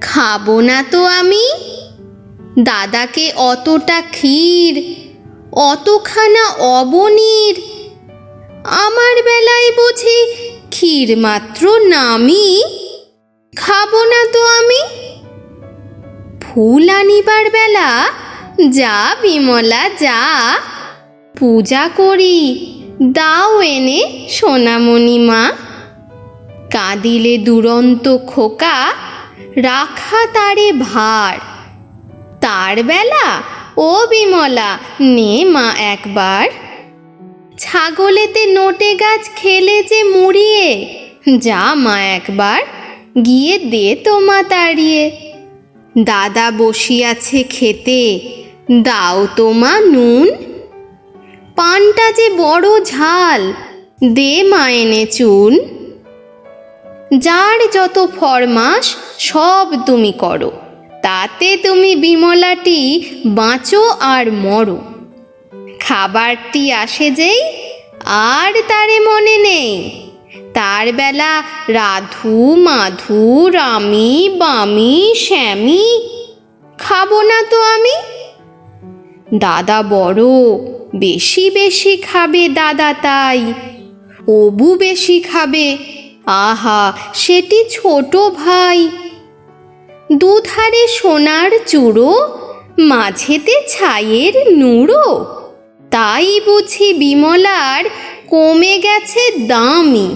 খাব না তো আমি? দাদাকে অতটা ক্ষীর, অতখানা অবনীর। আমার বেলায় বুঝি ক্ষীর মাত্র নামি। খাব না তো আমি? ফুল আনিবার বেলা যা বিমলা, যা। পূজা করি, দাও এনে সোনামণি মা। কাঁদিলে দুরন্ত খোকা রাখা তারে ভার। তার বেলা, ও বিমলা, নে মা একবার। ছাগলেতে নোটে গাছ খেলে যে মুড়িয়ে, যা মা একবার, গিয়ে দে তো মা তাড়িয়ে। দাদা বসিয়াছে খেতে, দাও তো মা নুন। পানটা যে বড় ঝাল, দে মা এনে চুন। যার যত ফরমাস সব তুমি করো। তাতে তুমি বিমলাটি বাঁচো আর মরো। খাবারটি আসে যেই আর তারে মনে নেই। তার বেলা রাধু, মাধু, রামি, বামি, শ্যামি, খাব না তো আমি? দাদা বড়, বেশি বেশি খাবে দাদা তাই। অবু বেশি খাবে, আহা, সেটি ছোট ভাই। দুধারে সোনার চূড়ো মাঝেতে ছাইয়ের নুড়ো। তাই বুঝি বিমলার কমে গেছে আমি